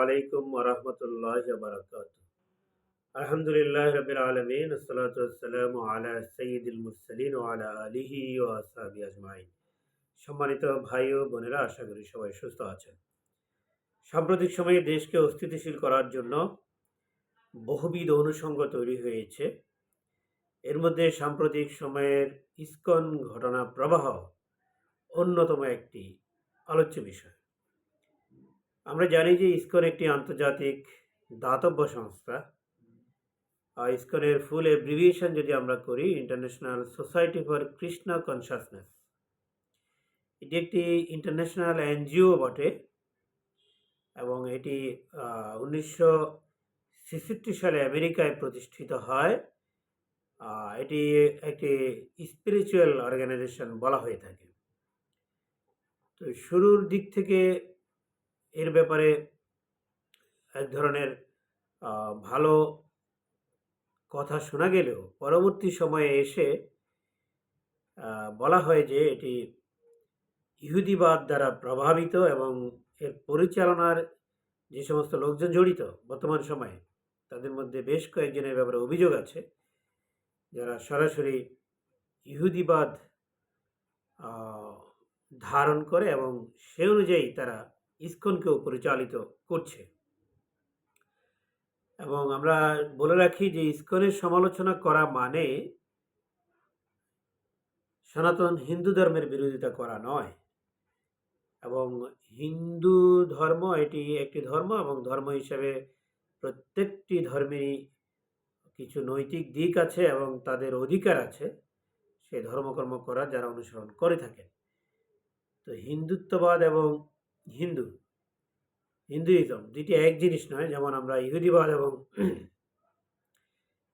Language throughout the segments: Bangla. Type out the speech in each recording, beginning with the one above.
আলাইকুম ওরহমতুল্লাহ বারকাত আলহামদুলিল্লাহ রবিল আলমিন আসসালাতাম আলা সঈদুল মুরসলিন আলা আলিহি ও আসহাবি আজমাইন। সম্মানিত ভাই ও বোনেরা, আশা করি সবাই সুস্থ আছেন। সাম্প্রতিক সময়ে দেশকে অস্থিতিশীল করার জন্য বহুবিধ অনুষঙ্গ তৈরি হয়েছে। এর মধ্যে সাম্প্রতিক সময়ের ইস্কন ঘটনা প্রবাহ অন্যতম একটি আলোচ্য বিষয়। আমরা জানি যে ইসকন একটি আন্তর্জাতিক দাতব্য সংস্থা। ইসকনের ফুল এব্রিভিয়েশন যদি আমরা করি international society for Krishna consciousness এটি একটি ইন্টারন্যাশনাল এনজিও বটে এবং এটি উনিশশো ছেষট্টি সালে আমেরিকায় প্রতিষ্ঠিত হয়। এটি একটি স্পিরিচুয়াল অর্গানাইজেশন বলা হয়ে থাকে। তো শুরুর দিক থেকে এর ব্যাপারে এক ধরনের ভালো কথা শোনা গেলেও পরবর্তী সময়ে এসে বলা হয় যে এটি ইহুদিবাদ দ্বারা প্রভাবিত এবং এর পরিচালনার যে সমস্ত লোকজন জড়িত বর্তমান সময়ে, তাদের মধ্যে বেশ কয়েকজনের ব্যাপারে অভিযোগ আছে। যারা সরাসরি ইহুদিবাদ ধারণ করে এবং সে অনুযায়ী তারা ইস্কনকেও পরিচালিত করছে। এবং আমরা বলে রাখি যে ইস্কনের সমালোচনা করা মানে সনাতন হিন্দু ধর্মের বিরোধিতা করা নয়। এবং হিন্দু ধর্ম এটি একটি ধর্ম এবং ধর্ম হিসেবে প্রত্যেকটি ধর্মেরই কিছু নৈতিক দিক আছে এবং তাদের অধিকার আছে। সেই ধর্মকর্ম করার যারা অনুসরণ করে থাকেন। তো হিন্দুত্ববাদ এবং হিন্দু। হিন্দুইজম দুইটি এক জিনিস নয়, যেমন আমরা ইহুদিবাদ এবং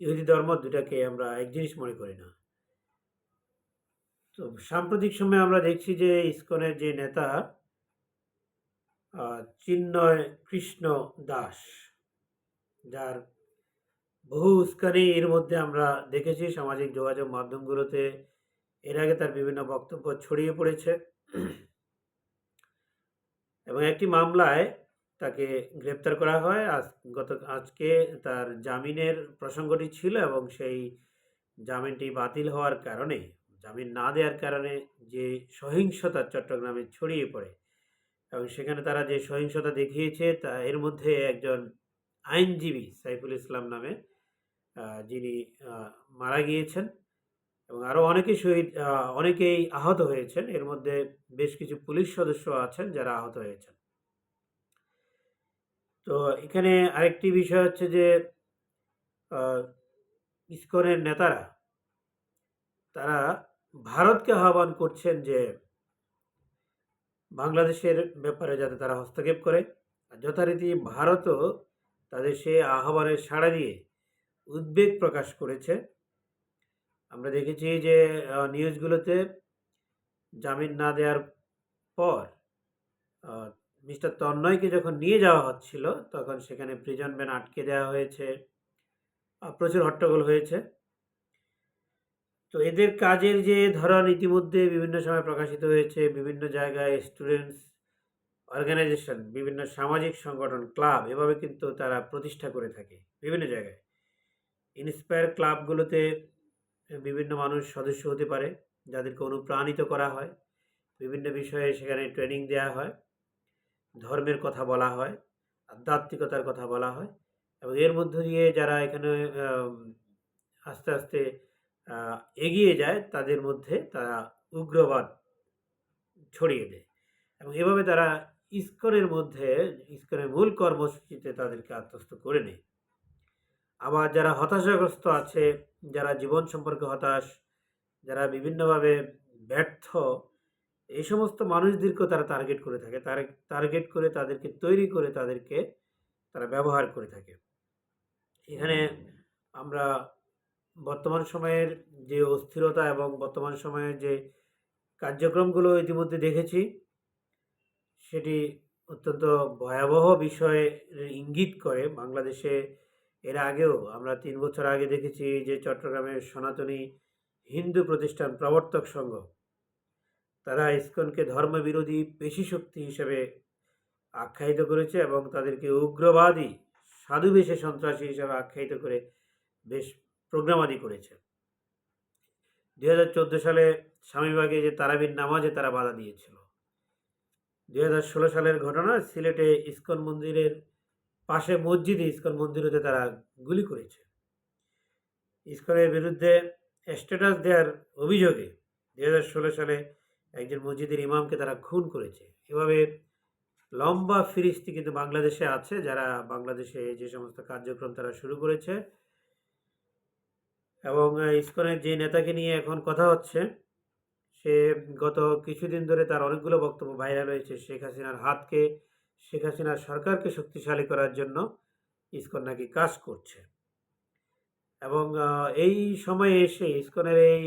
ইহুদি ধর্ম দুটাকে আমরা এক জিনিস মনে করি না। তো সাম্প্রতিক সময়ে আমরা দেখছি যে ইসকনের যে নেতা চিন্ময় কৃষ্ণ দাস, যার বহু উস্কানি এর মধ্যে আমরা দেখেছি সামাজিক যোগাযোগ মাধ্যমগুলোতে। এর আগে তার বিভিন্ন বক্তব্য ছড়িয়ে পড়েছে। এবং একটি মামলায় তাকে গ্রেপ্তার করা হয়। আজ গত, আজকে তার জামিনের প্রসঙ্গটি ছিল এবং সেই জামিনটি বাতিল হওয়ার কারণে, জামিন না দেওয়ার কারণে যে সহিংসতা চট্টগ্রামে ছড়িয়ে পড়ে এবং সেখানে তারা যে সহিংসতা দেখিয়েছে তা, এর মধ্যে একজন আইনজীবী সাইফুল ইসলাম নামে যিনি মারা গিয়েছেন। এবং আরও অনেকে শহীদ অনেকেই আহত হয়েছেন। এর মধ্যে বেশ কিছু পুলিশ সদস্য আছেন যারা আহত হয়েছেন। তো এখানে আরেকটি বিষয় হচ্ছে যে ইসকনের নেতারা, তারা ভারতকে আহ্বান করছেন যে, বাংলাদেশের ব্যাপারে যাতে তারা হস্তক্ষেপ করে। আর যথারীতি ভারতও তাদের সে আহ্বানের সাড়া দিয়ে উদ্বেগ প্রকাশ করেছে। আমরা দেখেছি যে নিউজগুলোতে জামিন না দেওয়ার পর মিস্টার তন্ময়কে যখন নিয়ে যাওয়া হচ্ছিল, তখন সেখানে প্রিজন ব্যান আটকে দেওয়া হয়েছে। প্রচুর হট্টগোল হয়েছে। তো এদের কাজের যে ধরন ইতিমধ্যে বিভিন্ন সময় প্রকাশিত হয়েছে, বিভিন্ন জায়গায় স্টুডেন্টস অর্গানাইজেশন বিভিন্ন সামাজিক সংগঠন ক্লাব এভাবে কিন্তু তারা প্রতিষ্ঠা করে থাকে বিভিন্ন জায়গায়। ইন্সপায়ার ক্লাবগুলোতে বিভিন্ন মানুষ সদস্য হতে পারে, যাদেরকে অনুপ্রাণিত করা হয়। বিভিন্ন বিষয়ে সেখানে ট্রেনিং দেওয়া হয়। ধর্মের কথা বলা হয়, আধ্যাত্মিকতার কথা বলা হয় এবং এর মধ্য দিয়ে যারা এখানে আস্তে আস্তে এগিয়ে যায়, তাদের মধ্যে তারা উগ্রবাদ ছড়িয়ে দেয় এবং এভাবে তারা ইস্কনের মধ্যে, ইস্কনের মূল কর্মসূচিতে তাদেরকে আত্মস্থ করে নেয়। আবার যারা হতাশাগ্রস্ত আছে, যারা জীবন সম্পর্কে হতাশ, যারা বিভিন্নভাবে ব্যর্থ, এই সমস্ত মানুষদেরকেও তারা টার্গেট করে থাকে। তার টার্গেট করে তাদেরকে তৈরি করে তাদেরকে তারা ব্যবহার করে থাকে। এখানে আমরা বর্তমান সময়ের যে অস্থিরতা এবং বর্তমান সময়ের যে কার্যক্রমগুলো ইতিমধ্যে দেখেছি, সেটি অত্যন্ত ভয়াবহ বিষয়ের ইঙ্গিত করে। বাংলাদেশে এর আগেও আমরা তিন বছর আগে দেখেছি যে চট্টগ্রামের সনাতনী হিন্দু প্রতিষ্ঠান প্রবর্তক সংঘ, তারা ইসকনকে ধর্মবিরোধী পেশি শক্তি হিসেবে আখ্যায়িত করেছে এবং তাদেরকে উগ্রবাদী, সাধুবেশে সন্ত্রাসী হিসাবে আখ্যায়িত করে বেশ প্রোগ্রামাদি করেছে। দুই হাজার চোদ্দ সালে স্বামীবাগে যে তারাবির নামাজে তারা বাধা দিয়েছিল। দুই হাজার ষোলো সালের ঘটনা সিলেটে ইস্কন মন্দিরের পাশে মসজিদে ইস্কন মন্দিরেতে তারা গুলি করেছে। ইস্কনের বিরুদ্ধে স্ট্যাটাস দেওয়ার অভিযোগে দু হাজার ষোলো সালে একজন মসজিদের ইমামকে তারা খুন করেছে। এভাবে লম্বা ফিরিস্তি কিন্তু বাংলাদেশে আছে, যারা বাংলাদেশে যে সমস্ত কার্যক্রম তারা শুরু করেছে। এবং ইস্কনের যে নেতাকে নিয়ে এখন কথা হচ্ছে, সে গত কিছুদিন ধরে তার অনেকগুলো বক্তব্য ভাইরাল হয়েছে। শেখ হাসিনার হাতকে শেখ হাসিনার সরকারকে শক্তিশালী করার জন্য ইস্কন নাকি কাজ করছে। এবং এই সময়ে এসে ইস্কনের এই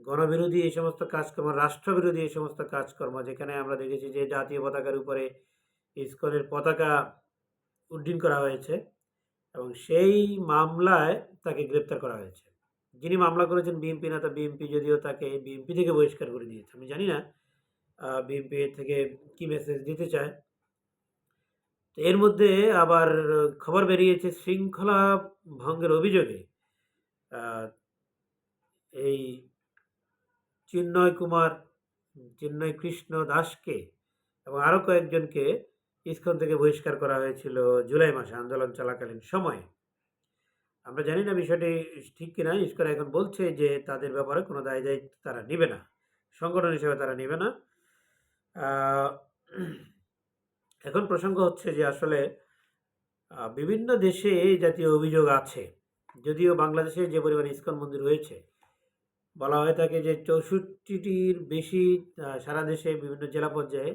গণবিরোধী এই সমস্ত কাজকর্ম, রাষ্ট্রবিরোধী এই সমস্ত কাজকর্ম, যেখানে আমরা দেখেছি যে জাতীয় পতাকার উপরে ইস্কনের পতাকা উড্ডীন করা হয়েছে এবং সেই মামলায় তাকে গ্রেপ্তার করা হয়েছে। যিনি মামলা করেছেন বিএনপি নেতা, বিএনপি যদিও তাকে বিএনপি থেকে বহিষ্কার করে দিয়েছে। আমি জানি না বিএনপি থেকে কি মেসেজ দিতে চায়। এর মধ্যে আবার খবর বেরিয়েছে শৃঙ্খলা ভঙ্গের অভিযোগে। এই চিন্ময় কুমার, চিন্ময় কৃষ্ণ দাসকে এবং আরও কয়েকজনকে ইস্কন থেকে বহিষ্কার করা হয়েছিল জুলাই মাসে আন্দোলন চলাকালীন সময়ে। আমরা জানি না বিষয়টি ঠিক কিনা, ইস্কন এখন বলছে যে তাদের ব্যাপারে কোনো দায় দায়িত্ব তারা নেবে না, সংগঠন হিসেবে তারা নেবে না। এখন প্রসঙ্গ হচ্ছে যে আসলে বিভিন্ন দেশে এই জাতীয় অভিযোগ আছে। যদিও বাংলাদেশে যে পরিমাণ ইস্কন মন্দির রয়েছে, বলা হয়ে থাকে যে চৌষট্টিটির বেশি সারা দেশে বিভিন্ন জেলা পর্যায়ে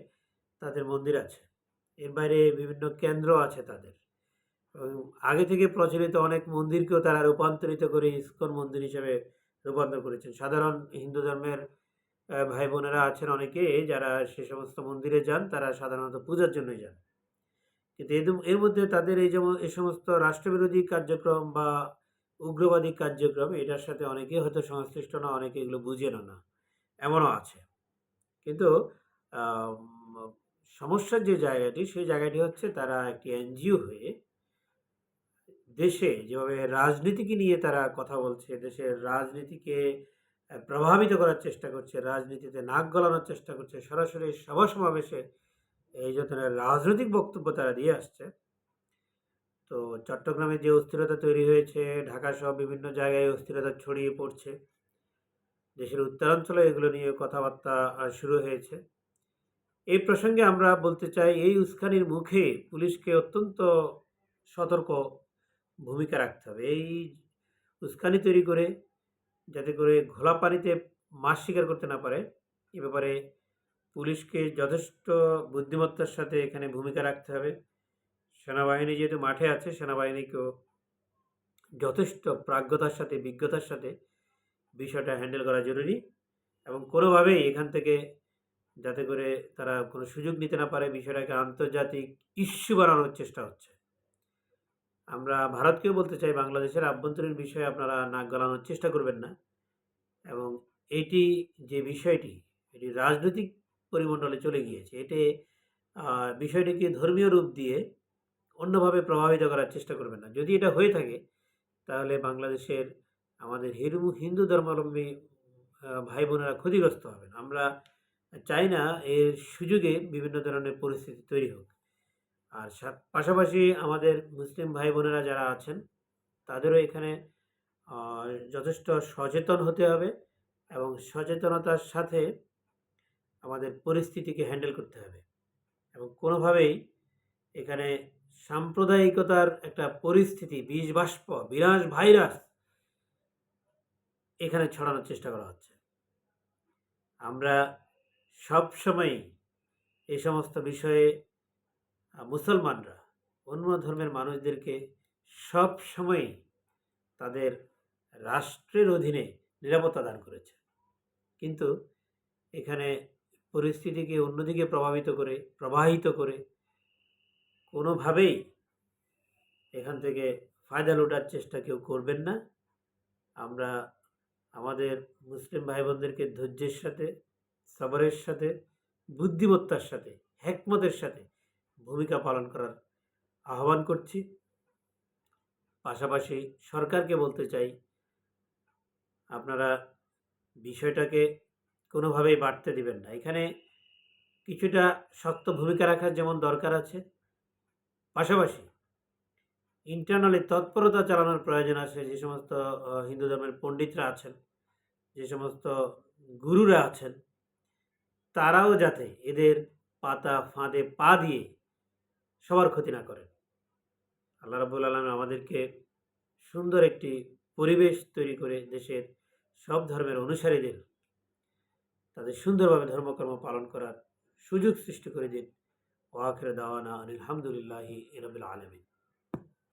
তাদের মন্দির আছে। এর বাইরে বিভিন্ন কেন্দ্র আছে তাদের। আগে থেকে প্রচলিত অনেক মন্দিরকেও তারা রূপান্তরিত করে ইস্কন মন্দির হিসেবে রূপান্তর করেছেন। সাধারণ হিন্দু ধর্মের ভাই বোনেরা আছেন অনেকে, যারা সে সমস্ত মন্দিরে যান, তারা সাধারণত পূজার জন্যই যান। কিন্তু এর- মধ্যে তাদের এই যেমন এই সমস্ত রাষ্ট্রবিরোধী কার্যক্রম বা উগ্রবাদী কার্যক্রম, এটার সাথে অনেকে হয়তো সংশ্লিষ্ট না, অনেকে এগুলো বুঝে না। এমনও আছে। কিন্তু সমস্যার যে জায়গাটি, সেই জায়গাটি হচ্ছে তারা একটি এনজিও হয়ে দেশে যেভাবে রাজনীতিকে নিয়ে তারা কথা বলছে, দেশের রাজনীতিকে প্রভাবিত করার চেষ্টা করছে, রাজনীতিতে নাক গলানোর চেষ্টা করছে, সরাসরি সভা সমাবেশে এই ধরনের রাজনৈতিক বক্তব্য তারা দিয়ে আসছে। তো চট্টগ্রামে যে অস্থিরতা তৈরি হয়েছে, ঢাকা সহ বিভিন্ন জায়গায় অস্থিরতা ছড়িয়ে পড়ছে, দেশের উত্তরাঞ্চলে এগুলো নিয়ে কথাবার্তা শুরু হয়েছে। এই প্রসঙ্গে আমরা বলতে চাই, এই উস্কানির মুখে পুলিশকে অত্যন্ত সতর্ক ভূমিকা রাখতে হবে। এই উস্কানি তৈরি করে যাতে করে ঘোলা পানিতে মাছ শিকার করতে না পারে। এ ব্যাপারে পুলিশকে যথেষ্ট বুদ্ধিমত্তার সাথে এখানে ভূমিকা রাখতে হবে। সেনাবাহিনী যেহেতু মাঠে আছে, সেনাবাহিনীকেও যথেষ্ট প্রাজ্ঞতার সাথে, বিজ্ঞতার সাথে বিষয়টা হ্যান্ডেল করা জরুরি এবং কোনোভাবেই এখান থেকে যাতে করে তারা কোনো সুযোগ নিতে না পারে, বিষয়টাকে আন্তর্জাতিক ইস্যু বানানোর চেষ্টা হচ্ছে। আমরা ভারতকেও বলতে চাই বাংলাদেশের আভ্যন্তরীণ বিষয়ে আপনারা নাক গলানোর চেষ্টা করবেন না। এবং এটি যে বিষয়টি, এটি রাজনৈতিক পরিমণ্ডলে চলে গিয়েছে, এতে বিষয়টিকে ধর্মীয় রূপ দিয়ে অন্যভাবে প্রভাবিত করার চেষ্টা করবেন না। যদি এটা হয়ে থাকে, তাহলে বাংলাদেশের আমাদের হিন্দু হিন্দু ধর্মাবলম্বী ভাই বোনেরা ক্ষতিগ্রস্ত হবেন। আমরা চাই না এর সুযোগে বিভিন্ন ধরনের পরিস্থিতি তৈরি হোক। আর পাশাপাশি আমাদের মুসলিম ভাই বোনেরা যারা আছেন, তাদেরও এখানে যথেষ্ট সচেতন হতে হবে এবং সচেতনতার সাথে আমাদের পরিস্থিতিকে হ্যান্ডেল করতে হবে এবং কোনোভাবেই এখানে সাম্প্রদায়িকতার একটা পরিস্থিতি, বিষ বাষ্প, বিনাশ ভাইরাস এখানে ছড়ানোর চেষ্টা করা হচ্ছে। আমরা সব সময় এই সমস্ত বিষয়ে মুসলমানরা অন্য ধর্মের মানুষদেরকে সব সময় তাদের রাষ্ট্রের অধীনে নিরাপত্তা দান করেছে। কিন্তু এখানে পরিস্থিতিকে অন্যদিকে প্রভাবিত করে, প্রবাহিত করে কোনোভাবেই এখান থেকে ফায়দা লুটার চেষ্টা কেউ করবেন না। আমরা আমাদের মুসলিম ভাই বোনদেরকে ধৈর্যের সাথে, সবরের সাথে, বুদ্ধিমত্তার সাথে হ্যাকমতের সাথে ভূমিকা পালন করার আহ্বান করছি। পাশাপাশি সরকারকে বলতে চাই, আপনারা বিষয়টাকে কোনোভাবেই বাড়তে দিবেন না। এখানে কিছুটা শক্ত ভূমিকা রাখার যেমন দরকার আছে, পাশাপাশি ইন্টারনালি তৎপরতা চালানোর প্রয়োজন আছে। যে সমস্ত হিন্দু ধর্মের পণ্ডিতরা আছেন, যে সমস্ত গুরুরা আছেন, তারাও যাতে এদের পাতা ফাঁদে পা দিয়ে সবার ক্ষতি না করেন আল্লাহ রাবুল আলম আমাদেরকে সুন্দর একটি পরিবেশ তৈরি করে দেশের সব ধর্মের অনুসারীদের, তাদের সুন্দরভাবে ধর্মকর্ম পালন করার সুযোগ সৃষ্টি করে দিন। ওয়াখের দাওয়ানা আলহামদুলিল্লাহি রবিল আলমিন।